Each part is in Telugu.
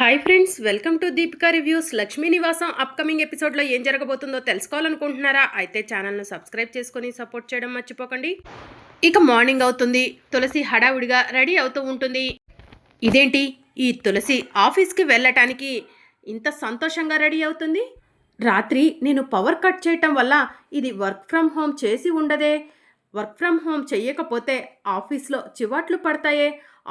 Hi friends welcome to Deepika reviews Lakshmi Nivasam upcoming ఎపిసోడ్లో ఏం జరగబోతుందో తెలుసుకోవాలనుకుంటున్నారా? అయితే ఛానల్ను సబ్స్క్రైబ్ చేసుకొని సపోర్ట్ చేయడం మర్చిపోకండి. ఇక మార్నింగ్ అవుతుంది తులసి హడావుడిగా రెడీ అవుతూ ఉంటుంది. ఇదేంటి? ఈ తులసి ఆఫీస్కి వెళ్ళటానికి ఇంత సంతోషంగా రెడీ అవుతుంది? రాత్రి నేను పవర్ కట్ చేయటం వల్ల ఇది వర్క్ ఫ్రమ్ హోమ్ చేసి ఉండదే. వర్క్ ఫ్రమ్ హోమ్ చేయకపోతే ఆఫీస్లో చివాట్లు పడతాయే.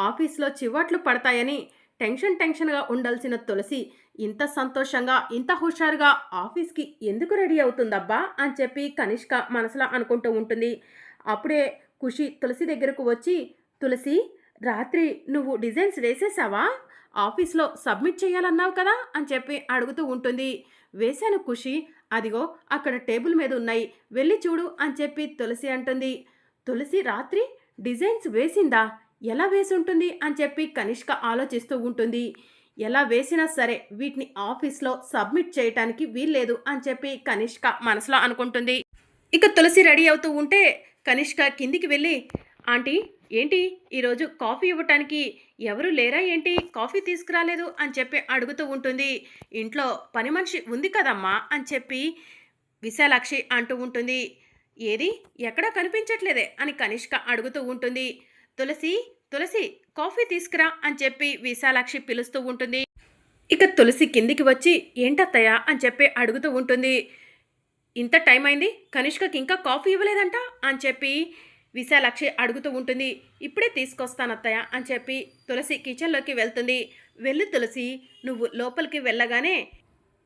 ఆఫీస్లో చివాట్లు పడతాయని టెన్షన్ టెన్షన్గా ఉండాల్సిన తులసి ఇంత సంతోషంగా ఇంత హుషారుగా ఆఫీస్కి ఎందుకు రెడీ అవుతుందబ్బా? అని చెప్పి కనిష్క మనసులో అనుకుంటూ ఉంటుంది. అప్పుడే ఖుషి తులసి దగ్గరకు వచ్చి తులసి రాత్రి నువ్వు డిజైన్స్ వేసేసావా? ఆఫీస్లో సబ్మిట్ చేయాలన్నావు కదా? అని చెప్పి అడుగుతూ ఉంటుంది. వేశాను ఖుషి. అదిగో అక్కడ టేబుల్ మీద ఉన్నాయి. వెళ్ళి చూడు అని చెప్పి తులసి అంటుంది. తులసి రాత్రి డిజైన్స్ వేసిందా? ఎలా వేసి ఉంటుంది అని చెప్పి కనిష్క ఆలోచిస్తూ ఉంటుంది. ఎలా వేసినా సరే వీటిని ఆఫీస్లో సబ్మిట్ చేయటానికి వీల్లేదు అని చెప్పి కనిష్క మనసులో అనుకుంటుంది. ఇక తులసి రెడీ అవుతూ ఉంటే కనిష్క కిందికి వెళ్ళి ఆంటీ ఏంటి? ఈరోజు కాఫీ ఇవ్వటానికి ఎవరు లేరా ఏంటి? కాఫీ తీసుకురాలేదు? అని చెప్పి అడుగుతూ ఉంటుంది. ఇంట్లో పని మనిషి ఉంది కదమ్మా? అని చెప్పి విశాలాక్షి అంటూ ఉంటుంది. ఏది? ఎక్కడా కనిపించట్లేదే? అని కనిష్క అడుగుతూ ఉంటుంది. తులసి తులసి కాఫీ తీసుకురా అని చెప్పి విశాలాక్షి పిలుస్తూ ఉంటుంది. ఇక తులసి కిందికి వచ్చి ఏంటత్తయ్య? అని చెప్పి అడుగుతూ ఉంటుంది. ఇంత టైం అయింది? కనిష్కకి ఇంకా కాఫీ ఇవ్వలేదంట? అని చెప్పి విశాలాక్షి అడుగుతూ ఉంటుంది. ఇప్పుడే తీసుకొస్తాను అత్తయ్య అని చెప్పి తులసి కిచెన్లోకి వెళ్తుంది. వెళ్ళు తులసి నువ్వు లోపలికి వెళ్ళగానే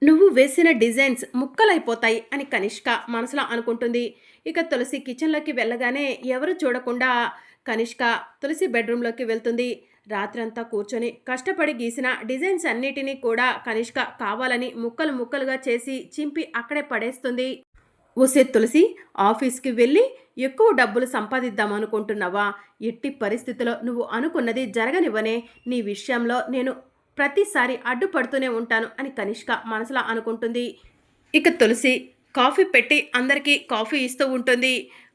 నువ్వు వేసిన డిజైన్స్ ముక్కలైపోతాయి అని కనిష్క మనసులో అనుకుంటుంది. ఇక తులసి కిచెన్లోకి వెళ్ళగానే ఎవరు చూడకుండా కనిష్క తులసి బెడ్రూమ్లోకి వెళ్తుంది. రాత్రంతా కూర్చొని కష్టపడి గీసిన డిజైన్స్ అన్నిటినీ కూడా కనిష్క కావాలని ముక్కలు ముక్కలుగా చేసి చింపి అక్కడే పడేస్తుంది. ఓసే తులసి ఆఫీస్కి వెళ్ళి ఎక్కువ డబ్బులు సంపాదిద్దాం అనుకుంటున్నావా ఎట్టి పరిస్థితిలో నువ్వు అనుకున్నది జరగనివ్వనే. నీ విషయంలో నేను ప్రతిసారి అడ్డుపడుతూనే ఉంటాను అని కనిష్క మనసులో అనుకుంటుంది. ఇక తులసి కాఫీ పెట్టి అందరికీ కాఫీ ఇస్తూ ఉంటుంది.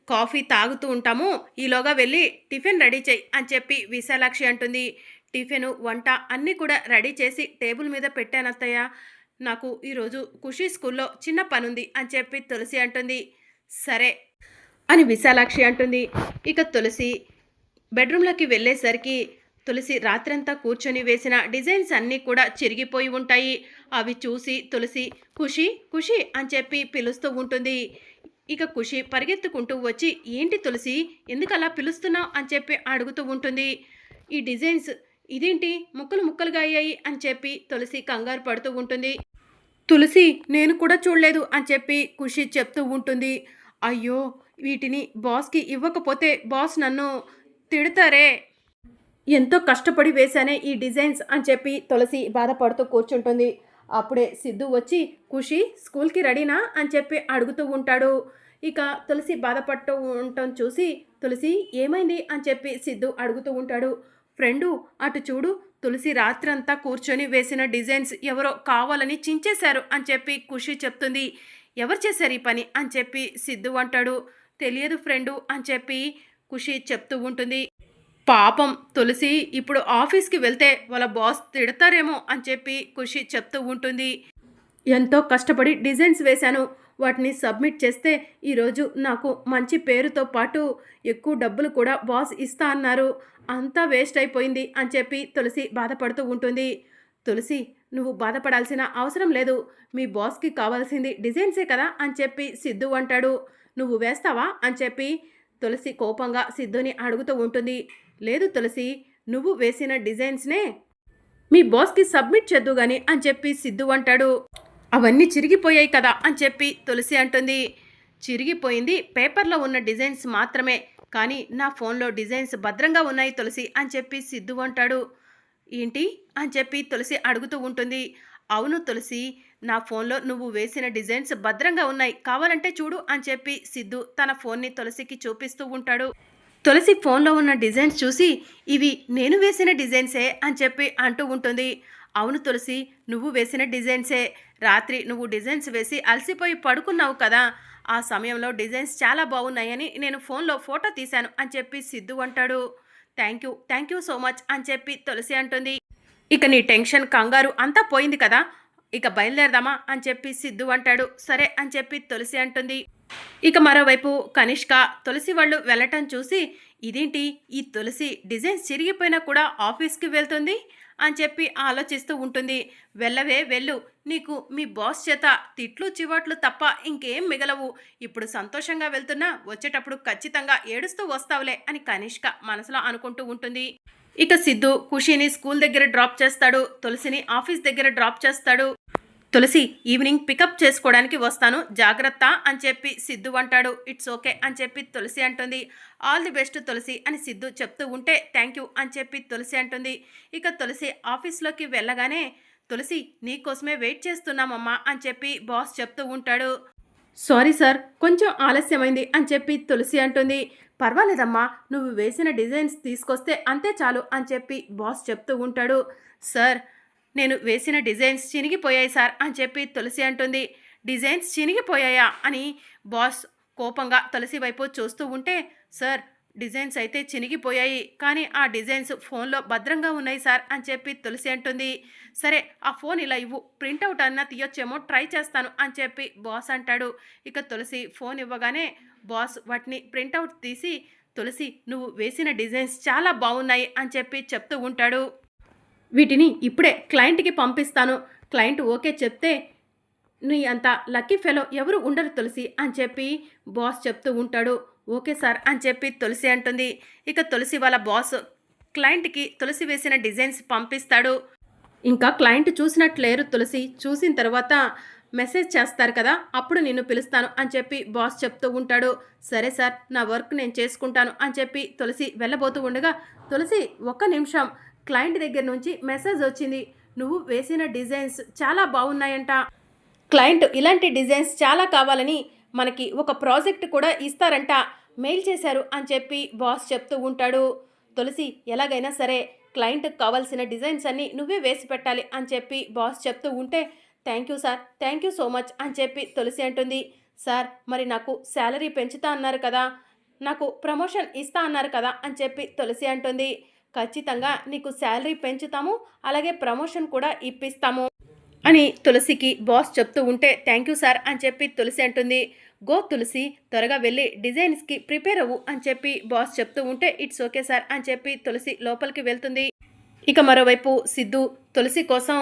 కాఫీ తాగుతూ ఉంటాము. ఈలోగా వెళ్ళి టిఫిన్ రెడీ చేయి అని చెప్పి విశాలాక్షి అంటుంది. టిఫిన్ వంట అన్నీ కూడా రెడీ చేసి టేబుల్ మీద పెట్టానత్తయ్య నాకు ఈరోజు ఖుషి స్కూల్లో చిన్న పనుంది అని చెప్పి తులసి అంటుంది. సరే అని విశాలాక్షి అంటుంది. ఇక తులసి బెడ్రూమ్లోకి వెళ్ళేసరికి తులసి రాత్రంతా కూర్చొని వేసిన డిజైన్స్ అన్నీ కూడా చిరిగిపోయి ఉంటాయి. అవి చూసి తులసి ఖుషి ఖుషి అని చెప్పి పిలుస్తూ ఉంటుంది. ఇక ఖుషి పరిగెత్తుకుంటూ వచ్చి ఏంటి తులసి ఎందుకు అలా పిలుస్తున్నావు? అని చెప్పి అడుగుతూ ఉంటుంది. ఈ డిజైన్స్ ఇదేంటి? ముక్కలు ముక్కలుగా అయ్యాయి అని చెప్పి తులసి కంగారు పడుతూ ఉంటుంది. తులసి నేను కూడా చూడలేదు అని చెప్పి ఖుషి చెప్తూ ఉంటుంది. అయ్యో వీటిని బాస్కి ఇవ్వకపోతే బాస్ నన్ను తిడతారే. ఎంతో కష్టపడి వేశానే ఈ డిజైన్స్ అని చెప్పి తులసి బాధపడుతూ కూర్చుంటుంది. అప్పుడే సిద్ధు వచ్చి ఖుషి స్కూల్కి రెడీనా? అని చెప్పి అడుగుతూ ఉంటాడు. ఇక తులసి బాధపడుతూ ఉండటం చూసి తులసి ఏమైంది? అని చెప్పి సిద్ధు అడుగుతూ ఉంటాడు. ఫ్రెండు అటు చూడు తులసి రాత్రంతా కూర్చొని వేసిన డిజైన్స్ ఎవరో కావాలని చించేశారు అని చెప్పి ఖుషి చెప్తుంది. ఎవరు చేశారు ఈ పని? అని చెప్పి సిద్ధు అంటాడు. తెలియదు ఫ్రెండు అని చెప్పి ఖుషి చెప్తూ ఉంటుంది. పాపం తులసి ఇప్పుడు ఆఫీస్కి వెళ్తే వాళ్ళ బాస్ తిడతారేమో అని చెప్పి ఖుషి చెప్తూ ఉంటుంది. ఎంతో కష్టపడి డిజైన్స్ వేశాను. వాటిని సబ్మిట్ చేస్తే ఈరోజు నాకు మంచి పేరుతో పాటు ఎక్కువ డబ్బులు కూడా బాస్ ఇస్తా అన్నారు. అంతా వేస్ట్ అయిపోయింది అని చెప్పి తులసి బాధపడుతూ ఉంటుంది. తులసి నువ్వు బాధపడాల్సిన అవసరం లేదు. మీ బాస్కి కావాల్సింది డిజైన్సే కదా అని చెప్పి సిద్ధు అంటాడు. నువ్వు వేస్తావా అని చెప్పి తులసి కోపంగా సిద్ధుని అడుగుతూ ఉంటుంది. లేదు తులసి నువ్వు వేసిన డిజైన్స్నే మీ బాస్కి సబ్మిట్ చేద్దు గాని అని చెప్పి సిద్ధు అంటాడు. అవన్నీ చిరిగిపోయాయి కదా అని చెప్పి తులసి అంటుంది. చిరిగిపోయింది పేపర్లో ఉన్న డిజైన్స్ మాత్రమే కానీ నా ఫోన్లో డిజైన్స్ భద్రంగా ఉన్నాయి తులసి అని చెప్పి సిద్ధు అంటాడు. ఏంటి? అని చెప్పి తులసి అడుగుతూ ఉంటుంది. అవును తులసి నా ఫోన్లో నువ్వు వేసిన డిజైన్స్ భద్రంగా ఉన్నాయి కావాలంటే చూడు అని చెప్పి సిద్ధు తన ఫోన్ని తులసికి చూపిస్తూ ఉంటాడు. తులసి ఫోన్లో ఉన్న డిజైన్స్ చూసి ఇవి నేను వేసిన డిజైన్సే అని చెప్పి అంటూ ఉంటుంది. అవును తులసి నువ్వు వేసిన డిజైన్సే. రాత్రి నువ్వు డిజైన్స్ వేసి అలసిపోయి పడుకున్నావు కదా. ఆ సమయంలో డిజైన్స్ చాలా బాగున్నాయని నేను ఫోన్లో ఫోటో తీశాను అని చెప్పి సిద్ధు అంటాడు. Thank you thank you so much అని చెప్పి తులసి అంటుంది. ఇక నీ టెన్షన్ కంగారు అంతా పోయింది కదా. ఇక బయలుదేరదామా అని చెప్పి సిద్ధు అంటాడు. సరే అని చెప్పి తులసి అంటుంది. ఇక మరోవైపు కనిష్క తులసి వాళ్ళు వెళ్ళటం చూసి ఇదేంటి? ఈ తులసి డిజైన్స్ చిరిగిపోయినా కూడా ఆఫీస్కి వెళ్తుంది? అని చెప్పి ఆలోచిస్తూ ఉంటుంది. వెళ్ళవే వెళ్ళు. నీకు మీ బాస్ చేత తిట్లు చివాట్లు తప్ప ఇంకేం మిగలవు. ఇప్పుడు సంతోషంగా వెళ్తున్నా వచ్చేటప్పుడు ఖచ్చితంగా ఏడుస్తూ వస్తావులే అని కనిష్క మనసులో అనుకుంటూ ఉంటుంది. ఇక సిద్ధు ఖుషిని స్కూల్ దగ్గర డ్రాప్ చేస్తాడు. తులసిని ఆఫీస్ దగ్గర డ్రాప్ చేస్తాడు. తులసి ఈవినింగ్ పికప్ చేసుకోవడానికి వస్తాను. జాగ్రత్త అని చెప్పి సిద్ధు అంటాడు. ఇట్స్ ఓకే అని చెప్పి తులసి అంటుంది. ఆల్ ది బెస్ట్ తులసి అని సిద్ధు చెప్తూ ఉంటే థ్యాంక్ యూ అని చెప్పి తులసి అంటుంది. ఇక తులసి ఆఫీస్లోకి వెళ్ళగానే తులసి నీకోసమే వెయిట్ చేస్తున్నామమ్మా అని చెప్పి బాస్ చెప్తూ ఉంటాడు. సారీ సార్ కొంచెం ఆలస్యమైంది అని చెప్పి తులసి అంటుంది. పర్వాలేదమ్మా నువ్వు వేసిన డిజైన్స్ తీసుకొస్తే అంతే చాలు అని చెప్పి బాస్ చెప్తూ ఉంటాడు. సార్ నేను వేసిన డిజైన్స్ చినిగిపోయాయి సార్ అని చెప్పి తులసి అంటుంది. డిజైన్స్ చినిగిపోయాయా అని బాస్ కోపంగా తులసి వైపు చూస్తూ ఉంటే సార్ డిజైన్స్ అయితే చినిగిపోయాయి కానీ ఆ డిజైన్స్ ఫోన్లో భద్రంగా ఉన్నాయి సార్ అని చెప్పి తులసి అంటుంది. సరే ఆ ఫోన్ ఇలా ఇవ్వు ప్రింట్అవుట్ అన్నా తీయొచ్చేమో ట్రై చేస్తాను అని చెప్పి బాస్ అంటాడు. ఇక తులసి ఫోన్ ఇవ్వగానే బాస్ వాటిని ప్రింట్అవుట్ తీసి తులసి నువ్వు వేసిన డిజైన్స్ చాలా బాగున్నాయి అని చెప్పి చెప్తూ ఉంటాడు. వీటిని ఇప్పుడే క్లయింట్కి పంపిస్తాను. క్లయింట్ ఓకే చెప్తే నీ అంత లక్కీ ఫెలో ఎవరు ఉండరు తులసి అని చెప్పి బాస్ చెప్తూ ఉంటాడు. ఓకే సార్ అని చెప్పి తులసి అంటుంది. ఇక తులసి వాళ్ళ బాస్ క్లయింట్కి తులసి వేసిన డిజైన్స్ పంపిస్తాడు. ఇంకా క్లయింట్ చూసినట్లేరు తులసి. చూసిన తర్వాత మెసేజ్ చేస్తారు కదా అప్పుడు నిన్ను పిలుస్తాను అని చెప్పి బాస్ చెప్తూ ఉంటాడు. సరే సార్ నా వర్క్ నేను చేసుకుంటాను అని చెప్పి తులసి వెళ్ళబోతూ ఉండగా తులసి ఒక్క నిమిషం క్లయింట్ దగ్గర నుంచి మెసేజ్ వచ్చింది నువ్వు వేసిన డిజైన్స్ చాలా బాగున్నాయంట. క్లయింట్ ఇలాంటి డిజైన్స్ చాలా కావాలని మనకి ఒక ప్రాజెక్ట్ కూడా ఇస్తారంట మెయిల్ చేశారు అని చెప్పి బాస్ చెప్తూ ఉంటాడు. తులసి ఎలాగైనా సరే క్లయింట్కి కావాల్సిన డిజైన్స్ అన్నీ నువ్వే వేసి పెట్టాలి అని చెప్పి బాస్ చెప్తూ ఉంటే thank you sir thank you so much అని చెప్పి తులసి అంటుంది. సార్ మరి నాకు శాలరీ పెంచుతా అన్నారు కదా నాకు ప్రమోషన్ ఇస్తా అన్నారు కదా అని చెప్పి తులసి అంటుంది. ఖచ్చితంగా నీకు శాలరీ పెంచుతాము అలాగే ప్రమోషన్ కూడా ఇప్పిస్తాము. అని తులసికి బాస్ చెప్తూ ఉంటే థ్యాంక్ యూ సార్ అని చెప్పి తులసి అంటుంది. గో తులసి త్వరగా వెళ్ళి డిజైన్స్కి ప్రిపేర్ అవ్వు అని చెప్పి బాస్ చెప్తూ ఉంటే ఇట్స్ ఓకే సార్ అని చెప్పి తులసి లోపలికి వెళ్తుంది. ఇక మరోవైపు సిద్ధు తులసి కోసం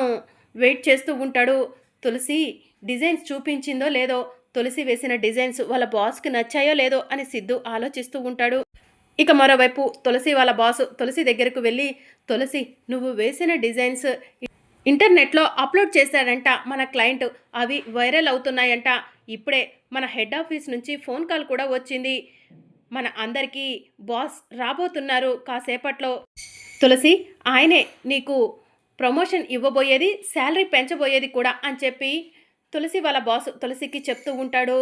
వెయిట్ చేస్తూ ఉంటాడు. తులసి డిజైన్స్ చూపించిందో లేదో తులసి వేసిన డిజైన్స్ వాళ్ళ బాస్కి నచ్చాయో లేదో అని సిద్ధు ఆలోచిస్తూ ఉంటాడు. ఇక మరోవైపు తులసి వాళ్ళ బాసు తులసి దగ్గరకు వెళ్ళి తులసి నువ్వు వేసిన డిజైన్స్ ఇంటర్నెట్లో అప్లోడ్ చేశాడంట మన క్లయింట్. అవి వైరల్ అవుతున్నాయంట. ఇప్పుడే మన హెడ్ ఆఫీస్ నుంచి ఫోన్ కాల్ కూడా వచ్చింది. మన అందరికీ బాస్ రాబోతున్నారు కాసేపట్లో. తులసి ఆయనే నీకు ప్రమోషన్ ఇవ్వబోయేది శాలరీ పెంచబోయేది కూడా అని చెప్పి తులసి వాళ్ళ బాస్ తులసికి చెప్తూ ఉంటాడు.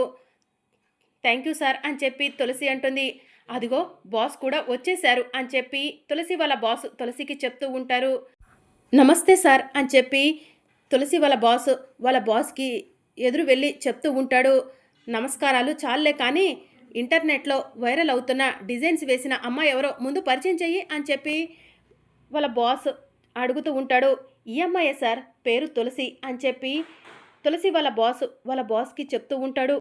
థ్యాంక్ యూ సార్ అని చెప్పి తులసి అంటుంది. అదిగో బాస్ కూడా వచ్చేశారు అని చెప్పి తులసి వాళ్ళ బాస్ తులసికి చెప్తూ ఉంటారు. నమస్తే సార్ అని చెప్పి తులసి వాళ్ళ బాస్ వాళ్ళ బాస్కి ఎదురు వెళ్ళి చెప్తూ ఉంటాడు. నమస్కారాలు చాలే కానీ ఇంటర్నెట్లో వైరల్ అవుతున్న డిజైన్స్ వేసిన అమ్మాయి ఎవరో ముందు పరిచయం చెయ్యి అని చెప్పి వాళ్ళ బాస్ అడుగుతూ ఉంటాడు. ఈ అమ్మాయే సార్? పేరు తులసి అని చెప్పి తులసి వాళ్ళ బాస్ వాళ్ళ బాస్కి చెప్తూ ఉంటాడు.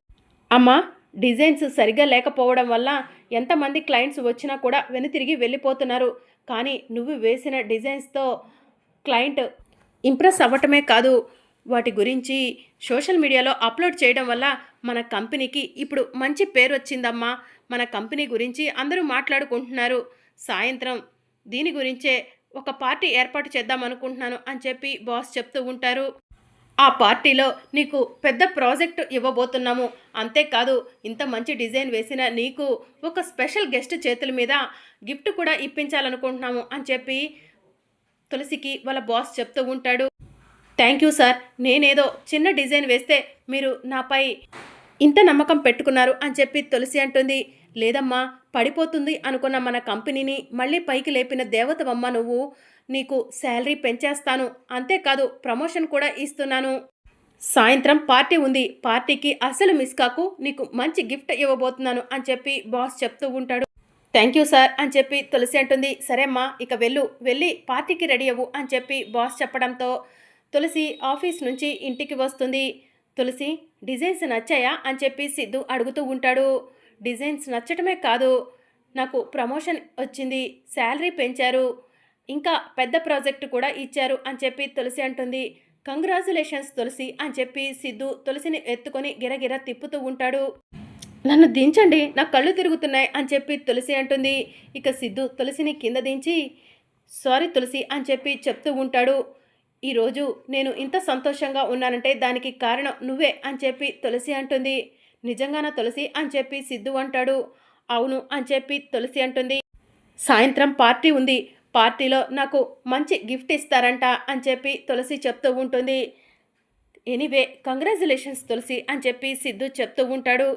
అమ్మా డిజైన్స్ సరిగ్గా లేకపోవడం వల్ల ఎంతమంది క్లయింట్స్ వచ్చినా కూడా వెనుతిరిగి వెళ్ళిపోతున్నారు. కానీ నువ్వు వేసిన డిజైన్స్తో క్లయింట్ ఇంప్రెస్ అవ్వటమే కాదు. వాటి గురించి సోషల్ మీడియాలో అప్లోడ్ చేయడం వల్ల మన కంపెనీకి ఇప్పుడు మంచి పేరు వచ్చిందమ్మా. మన కంపెనీ గురించి అందరూ మాట్లాడుకుంటున్నారు. సాయంత్రం దీని గురించే ఒక పార్టీ ఏర్పాటు చేద్దాం అనుకుంటున్నాను అని చెప్పి బాస్ చెప్తూ ఉంటారు. ఆ పార్టీలో నీకు పెద్ద ప్రాజెక్ట్ ఇవ్వబోతున్నాము. అంతేకాదు ఇంత మంచి డిజైన్ వేసిన నీకు ఒక స్పెషల్ గెస్ట్ చేతుల మీద గిఫ్ట్ కూడా ఇప్పించాలనుకుంటున్నాము అని చెప్పి తులసికి వాళ్ళ బాస్ చెప్తూ ఉంటాడు. Thank you sir. నేనేదో చిన్న డిజైన్ వేస్తే మీరు నాపై ఇంత నమ్మకం పెట్టుకున్నారు అని చెప్పి తులసి అంటుంది. లేదమ్మా పడిపోతుంది అనుకున్న మన కంపెనీని మళ్ళీ పైకి లేపిన దేవతవమ్మ నువ్వు నీకు శాలరీ పెంచేస్తాను. అంతేకాదు ప్రమోషన్ కూడా ఇస్తున్నాను. సాయంత్రం పార్టీ ఉంది. పార్టీకి అసలు మిస్ కాకు నీకు మంచి గిఫ్ట్ ఇవ్వబోతున్నాను అని చెప్పి బాస్ చెప్తూ ఉంటాడు. థ్యాంక్ యూ సార్ అని చెప్పి తులసి అంటుంది. సరే అమ్మా ఇక వెళ్ళు. వెళ్ళి పార్టీకి రెడీ అవ్వు అని చెప్పి బాస్ చెప్పడంతో తులసి ఆఫీస్ నుంచి ఇంటికి వస్తుంది. తులసి డిజైన్స్ నచ్చాయా? అని చెప్పి సిద్ధు అడుగుతూ ఉంటాడు. డిజైన్స్ నచ్చటమే కాదు. నాకు ప్రమోషన్ వచ్చింది. శాలరీ పెంచారు. ఇంకా పెద్ద ప్రాజెక్టు కూడా ఇచ్చారు అని చెప్పి తులసి అంటుంది. కంగ్రాచులేషన్స్ తులసి అని చెప్పి సిద్ధు తులసిని ఎత్తుకొని గిరగిర తిప్పుతూ ఉంటాడు. నన్ను దించండి. నా కళ్ళు తిరుగుతున్నాయి అని చెప్పి తులసి అంటుంది. ఇక సిద్ధు తులసిని కింద దించి సారీ తులసి అని చెప్పి చెప్తూ ఉంటాడు. ఈరోజు నేను ఇంత సంతోషంగా ఉన్నానంటే దానికి కారణం నువ్వే అని చెప్పి తులసి అంటుంది. నిజంగానా తులసి అని చెప్పి సిద్ధు అంటాడు. అవును అని చెప్పి తులసి అంటుంది. సాయంత్రం పార్టీ ఉంది. పార్టీలో నాకు మంచి గిఫ్ట్ ఇస్తారంట అని చెప్పి తులసి చెప్తూ ఉంటుంది. ఎనీవే కంగ్రాచులేషన్స్ తులసి అని చెప్పి సిద్ధు చెప్తూ ఉంటాడు.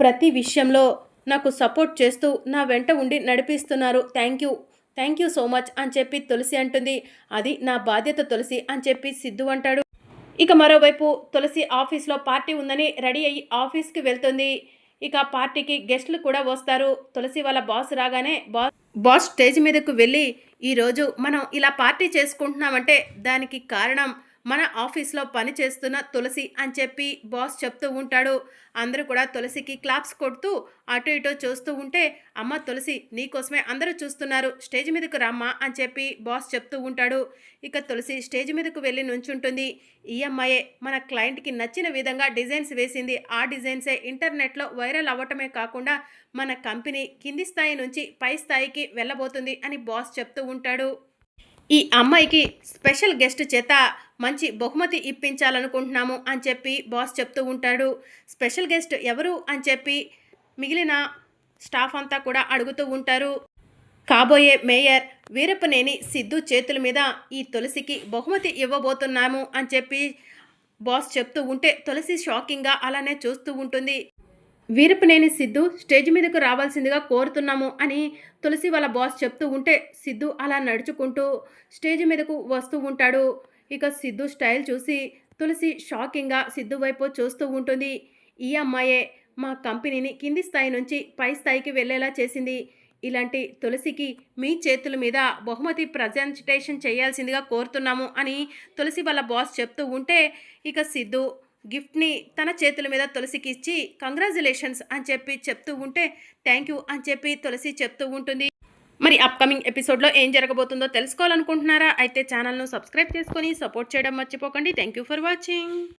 ప్రతి విషయంలో నాకు సపోర్ట్ చేస్తూ నా వెంట ఉండి నడిపిస్తున్నారు. Thank you. Thank you so much అని చెప్పి తులసి అంటుంది. అది నా బాధ్యత తులసి అని చెప్పి సిద్ధు అంటాడు. ఇక మరోవైపు తులసి ఆఫీస్లో పార్టీ ఉందని రెడీ అయ్యి ఆఫీస్కి వెళ్తుంది. ఇక పార్టీకి గెస్ట్లు కూడా వస్తారు. తులసి వాళ్ళ బాస్ రాగానే బాస్ బాస్ స్టేజ్ మీదకు వెళ్ళి ఈరోజు మనం ఇలా పార్టీ చేసుకుంటున్నామంటే దానికి కారణం మన ఆఫీస్లో పని చేస్తున్న తులసి అని చెప్పి బాస్ చెప్తూ ఉంటాడు. అందరూ కూడా తులసికి క్లాప్స్ కొడుతూ అటు ఇటు చూస్తూ ఉంటే అమ్మ తులసి నీకోసమే అందరూ చూస్తున్నారు. స్టేజ్ మీదకు రామ్మా అని చెప్పి బాస్ చెప్తూ ఉంటాడు. ఇక తులసి స్టేజ్ మీదకు వెళ్ళి నుంచుంటుంది. ఈ అమ్మాయే మన క్లయింట్కి నచ్చిన విధంగా డిజైన్స్ వేసింది. ఆ డిజైన్సే ఇంటర్నెట్లో వైరల్ అవ్వటమే కాకుండా మన కంపెనీ కింది స్థాయి నుంచి పై స్థాయికి వెళ్ళబోతుంది అని బాస్ చెప్తూ ఉంటాడు. ఈ అమ్మాయికి స్పెషల్ గెస్ట్ చేత మంచి బహుమతి ఇప్పించాలనుకుంటున్నాము అని చెప్పి బాస్ చెప్తూ ఉంటాడు. స్పెషల్ గెస్ట్ ఎవరు అని చెప్పి మిగిలిన స్టాఫ్ అంతా కూడా అడుగుతూ ఉంటారు. కాబోయే మేయర్ వీరప్పనేని సిద్ధు చేతుల మీద ఈ తులసికి బహుమతి ఇవ్వబోతున్నాము అని చెప్పి బాస్ చెప్తూ ఉంటే తులసి షాకింగ్గా అలానే చూస్తూ ఉంటుంది. వీరపనేని సిద్ధు స్టేజ్ మీదకు రావాల్సిందిగా కోరుతున్నాము అని తులసి వాళ్ళ బాస్ చెప్తూ ఉంటే సిద్ధు అలా నడుచుకుంటూ స్టేజ్ మీదకు వస్తూ ఉంటాడు. ఇక సిద్ధు స్టైల్ చూసి తులసి షాకింగ్గా సిద్ధు వైపు చూస్తూ ఉంటుంది. ఈ అమ్మాయే మా కంపెనీని కింది స్థాయి నుంచి పై స్థాయికి వెళ్ళేలా చేసింది. ఇలాంటి తులసికి మీ చేతుల మీద బహుమతి ప్రజెంటేషన్ చేయాల్సిందిగా కోరుతున్నాము అని తులసి వాళ్ళ బాస్ చెప్తూ ఉంటే ఇక సిద్ధు గిఫ్ట్ని తన చేతుల మీద తులసికి ఇచ్చి కంగ్రాచులేషన్స్ అని చెప్పి చెప్తూ ఉంటే థ్యాంక్ యూ అని చెప్పి తులసి చెప్తూ ఉంటుంది. మరి అప్కమింగ్ ఎపిసోడ్లో ఏం జరగబోతుందో తెలుసుకోవాలనుకుంటున్నారా? అయితే ఛానల్ను సబ్స్క్రైబ్ చేసుకొని సపోర్ట్ చేయడం మర్చిపోకండి. Thank you for watching